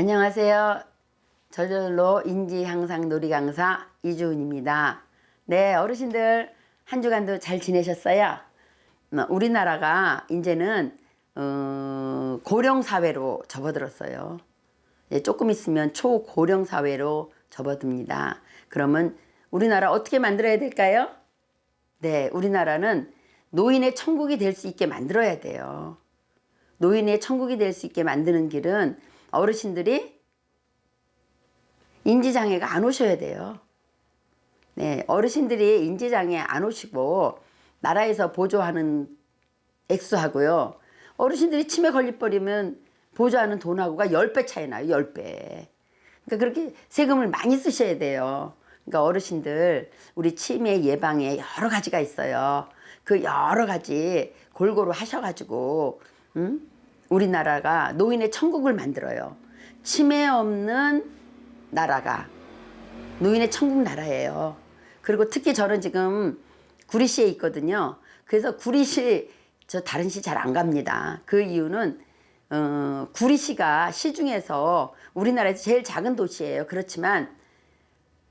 안녕하세요. 저절로 인지 향상 놀이 강사 이주은입니다. 네, 어르신들 한 주간도 잘 지내셨어요? 어, 우리나라가 이제는 어, 고령 사회로 접어들었어요. 예, 조금 있으면 초고령 사회로 접어듭니다. 그러면 우리나라 어떻게 만들어야 될까요? 네, 우리나라는 노인의 천국이 될 수 있게 만들어야 돼요. 노인의 천국이 될 수 있게 만드는 길은 어르신들이 인지장애가 안 오셔야 돼요. 네, 어르신들이 인지장애 안 오시고 나라에서 보조하는 액수하고요. 어르신들이 치매 걸려버리면 보조하는 돈하고가 10배 차이 나요. 10배. 그러니까 그렇게 세금을 많이 쓰셔야 돼요. 그러니까 어르신들 우리 치매 예방에 여러 가지가 있어요. 그 여러 가지 골고루 하셔가지고 음? 우리나라가 노인의 천국을 만들어요. 치매 없는 나라가 노인의 천국 나라예요. 그리고 특히 저는 지금 구리시에 있거든요. 그래서 구리시 저 다른 시 잘 안 갑니다. 그 이유는 어, 구리시가 시 중에서 우리나라에서 제일 작은 도시예요. 그렇지만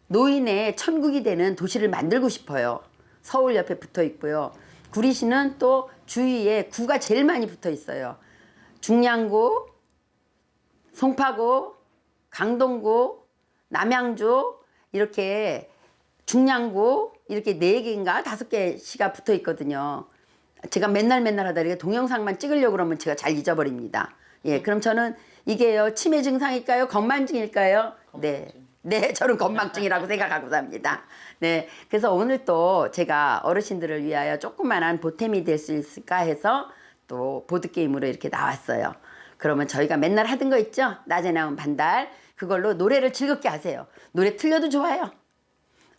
노인의 천국이 되는 도시를 만들고 싶어요. 서울 옆에 붙어 있고요. 구리시는 또 주위에 구가 제일 많이 붙어 있어요. 중량구, 송파구, 강동구, 남양주 이렇게 중량구 이렇게 네 개인가 다섯 개 시가 붙어 있거든요. 제가 맨날 맨날 하다 이렇게 동영상만 찍으려고 그러면 제가 잘 잊어버립니다. 예, 그럼 저는 이게요 치매 증상일까요? 건망증일까요? 네. 네, 저는 건망증이라고 생각하고 삽니다. 네, 그래서 오늘 또 제가 어르신들을 위하여 조그만한 보탬이 될 수 있을까 해서 또 보드게임으로 이렇게 나왔어요. 그러면 저희가 맨날 하던 거 있죠? 낮에 나온 반달. 그걸로 노래를 즐겁게 하세요. 노래 틀려도 좋아요.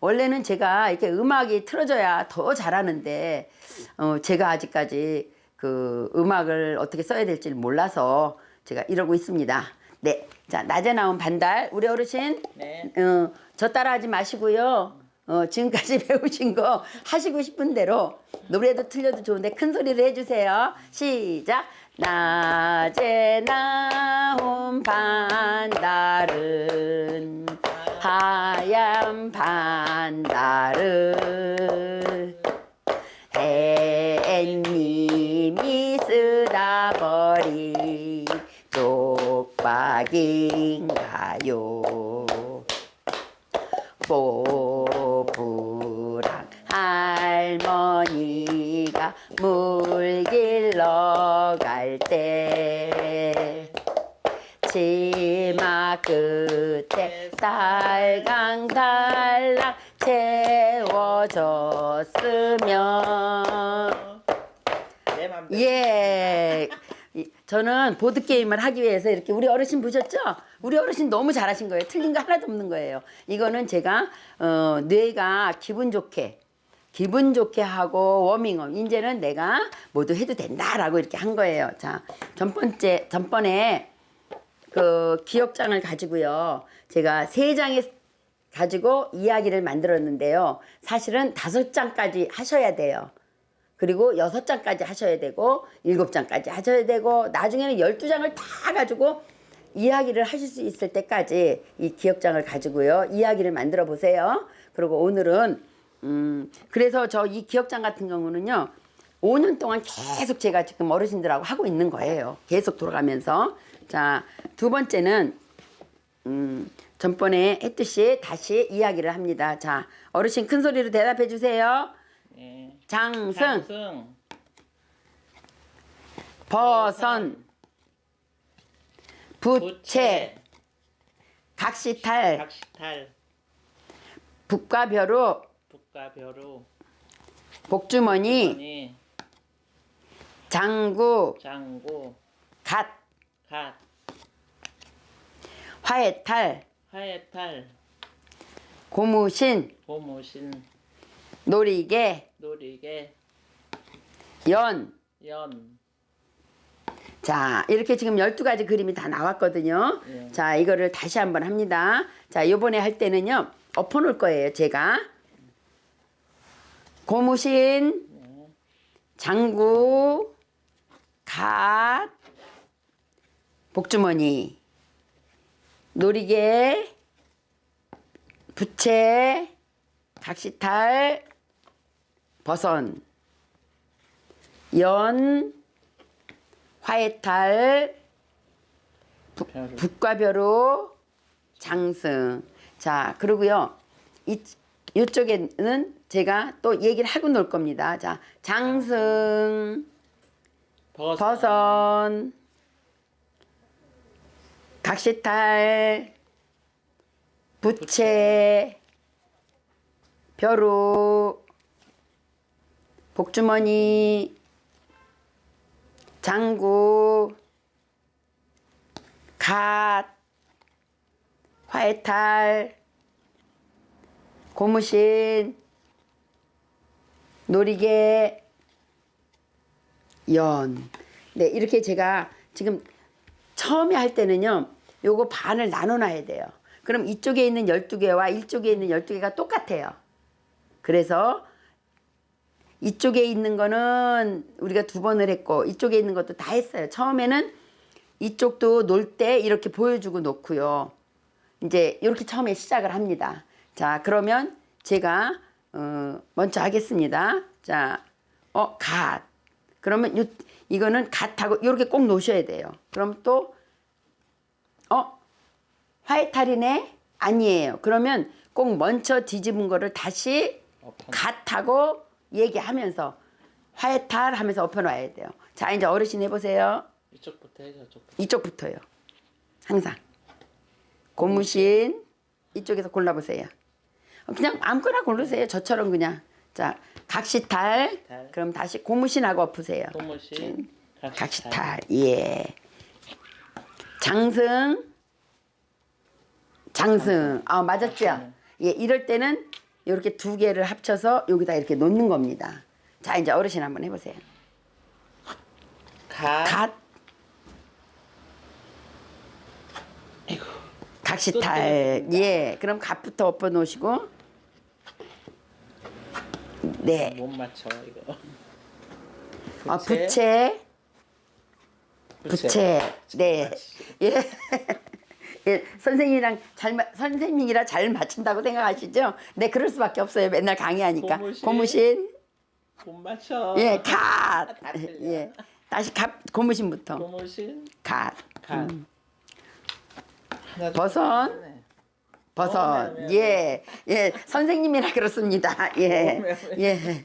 원래는 제가 이렇게 음악이 틀어져야 더 잘하는데, 어, 제가 아직까지 그 음악을 어떻게 써야 될지 몰라서 제가 이러고 있습니다. 네. 자, 낮에 나온 반달. 우리 어르신. 네. 어, 저 따라 하지 마시고요. 어, 지금까지 배우신 거 하시고 싶은 대로 노래도 틀려도 좋은데 큰 소리를 해주세요. 시작. 낮에 나온 반달은 하얀 반달은 햇님이 쓰다 버린 쪽박인가요 뽀 물 길러 갈 때 치마 끝에 달강달랑 채워졌으면. 예. 이- 저는 보드 게임을 하기 위해서 이렇게 우리 어르신 보셨죠? 우리 어르신 너무 잘하신 거예요. 틀린 거 하나도 없는 거예요. 이거는 제가 어, 뇌가 기분 좋게 기분 좋게 하고 워밍업. 이제는 내가 모두 해도 된다라고 이렇게 한 거예요. 자, 전번째 전번에 그 기억장을 가지고요. 제가 세 장에 가지고 이야기를 만들었는데요. 사실은 다섯 장까지 하셔야 돼요. 그리고 여섯 장까지 하셔야 되고 일곱 장까지 하셔야 되고 나중에는 열두 장을 다 가지고 이야기를 하실 수 있을 때까지 이 기억장을 가지고요 이야기를 만들어 보세요. 그리고 오늘은 음 그래서 저 이 기억장 같은 경우는요 5년 동안 계속 제가 지금 어르신들하고 하고 있는 거예요. 계속 돌아가면서 자 두 번째는 음 전번에 했듯이 다시 이야기를 합니다. 자 어르신 큰 소리로 대답해 주세요. 네. 장승 상승. 버선 부채. 각시탈 각시탈. 북과벼루 북과 벼루. 복주머니 니 장구 장구. 갓 갓. 화해탈 화해탈. 고무신 고무신. 놀이개 놀이개. 연 연. 자, 이렇게 지금 12가지 그림이 다 나왔거든요. 예. 자, 이거를 다시 한번 합니다. 자, 요번에 할 때는요, 엎어 놓을 거예요, 제가. 고무신, 네. 장구, 갓, 복주머니, 놀이개, 부채, 각시탈, 버선, 연, 화해탈, 벼루. 북과벼루, 장승. 자, 그리고요. 이 이쪽에는 제가 또 얘기를 하고 놀 겁니다. 자, 장승. 버선, 각시탈, 부채, 벼루, 복주머니, 장구, 갓, 화해탈, 고무신, 놀이개, 연. 네, 이렇게 제가 지금 처음에 할 때는요, 요거 반을 나눠놔야 돼요. 그럼 이쪽에 있는 12개와 이쪽에 있는 12개가 똑같아요. 그래서 이쪽에 있는 거는 우리가 두 번을 했고, 이쪽에 있는 것도 다 했어요. 처음에는 이쪽도 놀 때 이렇게 보여주고 놓고요. 이제 이렇게 처음에 시작을 합니다. 자, 그러면 제가 어, 먼저 하겠습니다. 자, 어, 갓. 그러면 요, 이거는 갓하고 이렇게 꼭 놓으셔야 돼요. 그럼 또 어, 화이탈이네? 아니에요. 그러면 꼭 먼저 뒤집은 거를 다시. 갓하고 얘기하면서 화이탈 하면서 엎어놔야 돼요. 자, 이제 어르신 해보세요. 이쪽부터 해 저쪽부터. 이쪽부터요. 항상. 고무신 이쪽에서 골라보세요. 그냥 아무거나 고르세요. 저처럼 그냥. 자, 각시탈. 달. 그럼 다시 고무신하고 엎으세요. 고무신. 각시탈. 예. 장승. 장승. 아, 맞았죠? 예, 이럴 때는 이렇게 두 개를 합쳐서 여기다 이렇게 놓는 겁니다. 자, 이제 어르신 한번 해보세요. 갓. 갓. 아이고. 각시탈. 예. 그럼 갓부터 엎어 놓으시고. 네. 못 맞춰 이거. 아, 부채. 부채. 네. 예. 예, 선생님이랑 잘 마- 선생님이라 잘 맞춘다고 생각하시죠? 네, 그럴 수밖에 없어요. 맨날 강의하니까. 고무신. 고무신. 못 맞춰. 예, 갓. 다 틀려. 예. 다시 갓 고무신부터. 고무신. 갓. 갓. 둘, 버선. 버섯. 어, 예. 예. 선생님이라 그렇습니다. 예. 어, 왜, 왜. 예.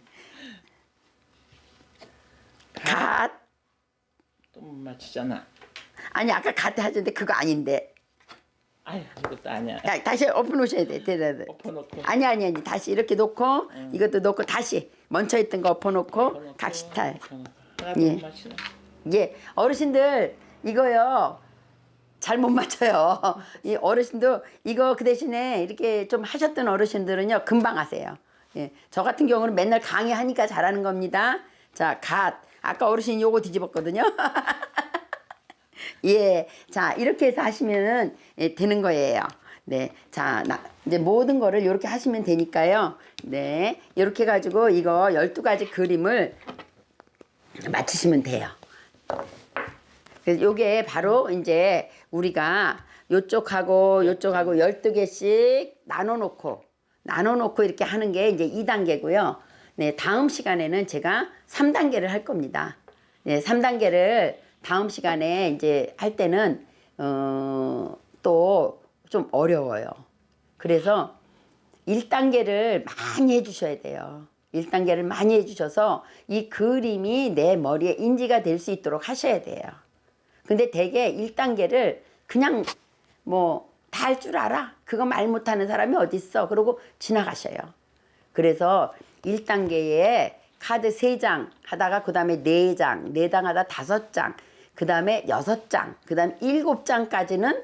갓. 또 못 맞추잖아. 아니 아까 갓 하셨는데 그거 아닌데. 아유 이것도 아니야. 야, 다시 엎어 놓으셔야 돼. 네, 네, 네. 엎어놓고. 아니 아니 아니 다시 이렇게 놓고 이것도 놓고 다시 먼저 있던 거 엎어 놓고 엎어놓고, 각시탈. 엎어놓고. 하나도 예. 못. 예. 어르신들 이거요. 잘 못 맞춰요. 이 어르신도 이거 그 대신에 이렇게 좀 하셨던 어르신들은요 금방 하세요. 예. 저 같은 경우는 맨날 강의하니까 잘하는 겁니다. 자, 갓. 아까 어르신 요거 뒤집었거든요. 예. 자, 이렇게 해서 하시면은 예, 되는 거예요. 네. 자, 나, 이제 모든 거를 이렇게 하시면 되니까요. 네. 이렇게 해가지고 이거 12가지 그림을 맞히시면 돼요. 요게 바로 이제 우리가 요쪽하고 요쪽하고 12개씩 나눠 놓고 나눠 놓고 이렇게 하는 게 이제 2단계고요. 네, 다음 시간에는 제가 3단계를 할 겁니다. 네, 3단계를 다음 시간에 이제 할 때는 어, 또 좀 어려워요. 그래서 1단계를 많이 해 주셔야 돼요. 1단계를 많이 해주셔서 이 그림이 내 머리에 인지가 될 수 있도록 하셔야 돼요. 근데 대개 1단계를 그냥 뭐 다 할 줄 알아? 그거 말 못하는 사람이 어딨어? 그러고 지나가셔요. 그래서 1단계에 카드 3장 하다가 그 다음에 4장, 4장 하다 5장, 그 다음에 6장, 그 다음에 7장까지는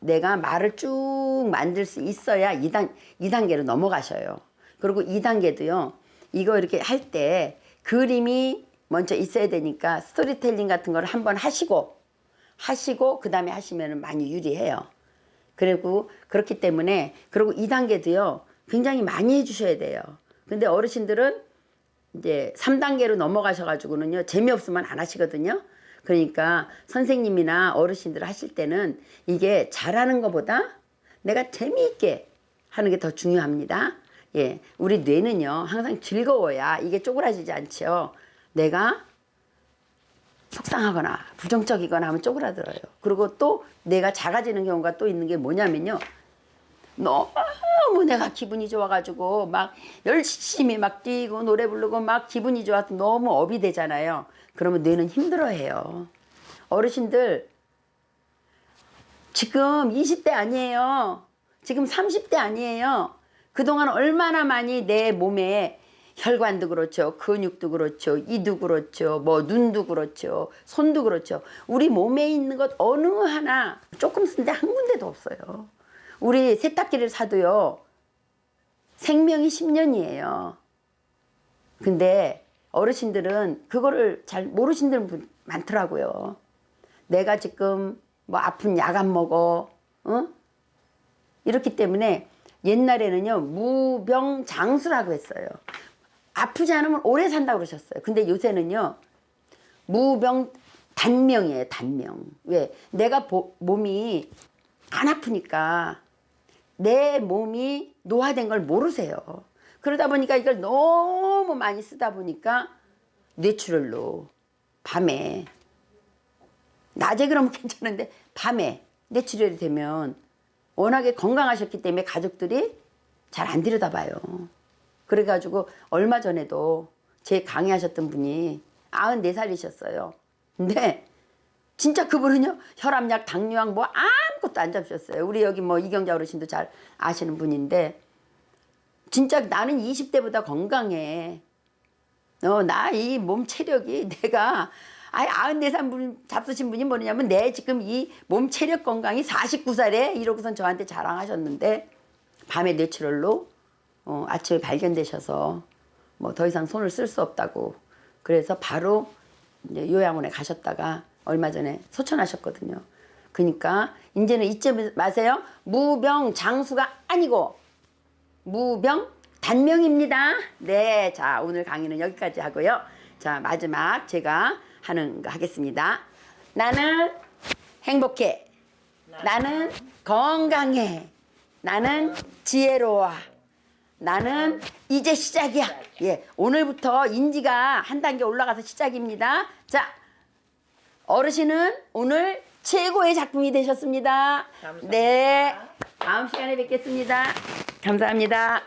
내가 말을 쭉 만들 수 있어야 2단, 2단계로 넘어가셔요. 그리고 2단계도요, 이거 이렇게 할 때 그림이 먼저 있어야 되니까 스토리텔링 같은 걸 한번 하시고, 하시고, 그 다음에 하시면 많이 유리해요. 그리고 그렇기 때문에, 그리고 2단계도요, 굉장히 많이 해주셔야 돼요. 근데 어르신들은 이제 3단계로 넘어가셔가지고는요, 재미없으면 안 하시거든요. 그러니까 선생님이나 어르신들 하실 때는 이게 잘하는 것보다 내가 재미있게 하는 게 더 중요합니다. 예, 우리 뇌는요 항상 즐거워야 이게 쪼그라지지 않죠. 내가 속상하거나 부정적이거나 하면 쪼그라들어요. 그리고 또 내가 작아지는 경우가 또 있는 게 뭐냐면요. 너무 내가 기분이 좋아가지고 막 열심히 막 뛰고 노래 부르고 막 기분이 좋아서 너무 업이 되잖아요. 그러면 뇌는 힘들어해요. 어르신들 지금 20대 아니에요. 지금 30대 아니에요. 그동안 얼마나 많이 내 몸에 혈관도 그렇죠. 근육도 그렇죠. 이도 그렇죠. 뭐 눈도 그렇죠. 손도 그렇죠. 우리 몸에 있는 것 어느 하나 조금 쓴데 한 군데도 없어요. 우리 세탁기를 사도요. 생명이 10년이에요. 근데 어르신들은 그거를 잘 모르시는 분 많더라고요. 내가 지금 뭐 아픈 약 안 먹어. 어? 이렇기 때문에 옛날에는요 무병장수라고 했어요. 아프지 않으면 오래 산다고 그러셨어요. 근데 요새는요 무병 단명이에요 단명. 왜? 내가 보- 몸이 안 아프니까 내 몸이 노화된 걸 모르세요. 그러다 보니까 이걸 너무 많이 쓰다 보니까 뇌출혈로 밤에 낮에 그러면 괜찮은데 밤에 뇌출혈이 되면 워낙에 건강하셨기 때문에 가족들이 잘 안 들여다봐요. 그래가지고 얼마 전에도 제 강의하셨던 분이 94살이셨어요. 근데 진짜 그분은요 혈압약, 당뇨약 뭐 아무것도 안 잡으셨어요. 우리 여기 뭐 이경자 어르신도 잘 아시는 분인데 진짜 나는 20대보다 건강해. 어, 나 이 몸 체력이 내가 아예 94살 분 잡수신 분이 뭐냐면 내 지금 이 몸 체력 건강이 49살에 이러고선 저한테 자랑하셨는데 밤에 뇌출혈로 어, 아침에 발견되셔서 뭐 더 이상 손을 쓸 수 없다고 그래서 바로 이제 요양원에 가셨다가 얼마 전에 소천하셨거든요. 그러니까 이제는 잊지 마세요. 무병 장수가 아니고 무병 단명입니다. 네, 자 오늘 강의는 여기까지 하고요. 자 마지막 제가 하는 거 하겠습니다. 나는 행복해. 나는 건강해. 나는 지혜로워. 나는 이제 시작이야. 예, 오늘부터 인지가 한 단계 올라가서 시작입니다. 자, 어르신은 오늘 최고의 작품이 되셨습니다. 감사합니다. 네, 다음 시간에 뵙겠습니다. 감사합니다.